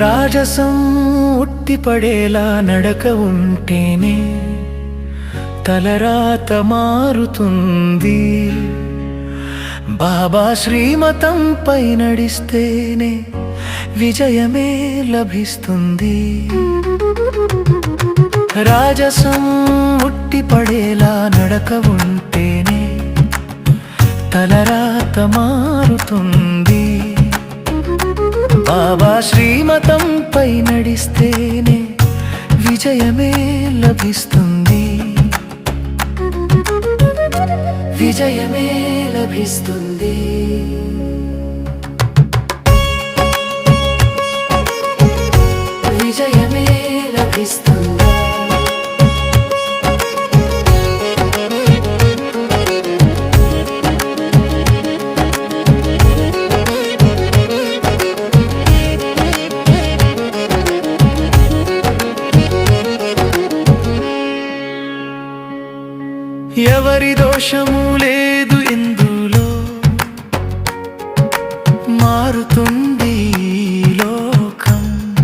రాజసం ఉట్టిపడేలా నడక ఉంటేనే తలరాత మారుతుంది. బాబా శ్రీమతంపై నడిస్తేనే విజయమే లభిస్తుంది. రాజసం ఉట్టిపడేలా నడక ఉంటేనే తలరాత మారుతుంది. బాబా శ్రీమతంపై నడిస్తేనే విజయమే లభిస్తుంది. విజయమే లభిస్తుంది. విజయమే లభిస్తుంది. ఎవరి దోషము లేదు ఇందులో. మారుతుంది లోకం.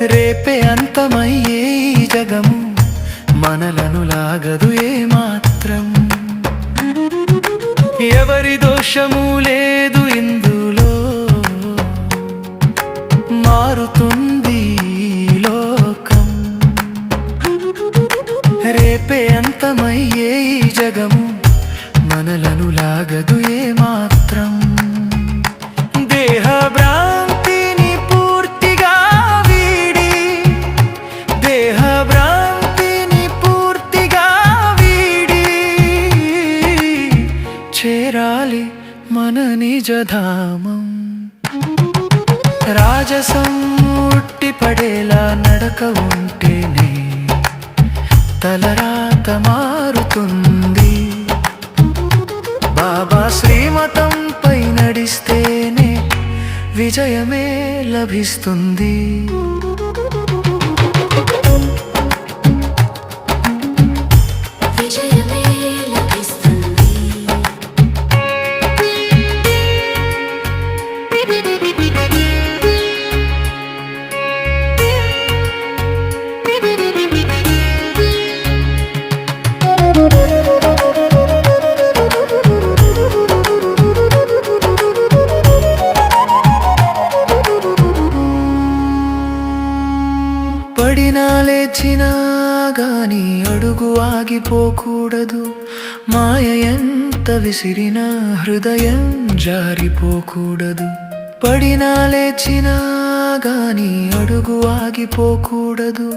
రేపే అంతమయ్యే జగము. మనలను లాగదు ఏ మాత్రం ఎవరి దోషము లేదు ఇందులో. మారుతుంది రేపే అంతమయ్యే ఈ జగము మనలను లాగదు ఏ మాత్రం దేహ భ్రాంతిని పూర్తిగా వీడి దేహ భ్రాంతిని పూర్తిగా వీడి చేరాలి మన నిజధామం. రాజసం ఉట్టిపడేలా నడక ఉంటేనే తలరాత మారుతుంది. బాబా శ్రీమతంపై నడిస్తేనే విజయమే లభిస్తుంది. విజయమే పడినా లేచినా గాని అడుగు ఆగిపోకూడదు. మాయ ఎంత విసిరినా హృదయం జారిపోకూడదు. పడినా లేచినా గాని అడుగు ఆగిపోకూడదు.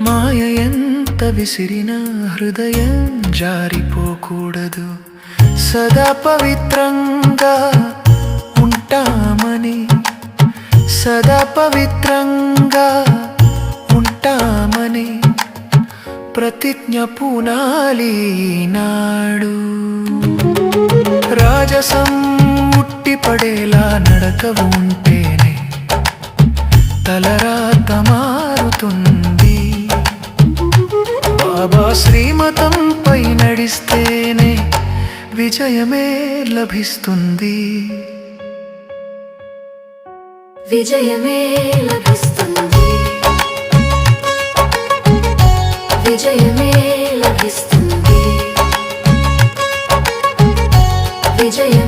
మాయ ఎంత విసిరినా హృదయం జారిపోకూడదు. సదా పవిత్రంగా ప్రతిజ్ఞ పూనాలి నాడు. రాజసం ఉట్టిపడేలా నడక ఉంటేనే తలరాత మారుతుంది. బాబా శ్రీమతంపై నడిస్తేనే విజయమే లభిస్తుంది. విజయమే లభిస్తుంది. లభిస్తుంది విజయమే లభిస్తుంది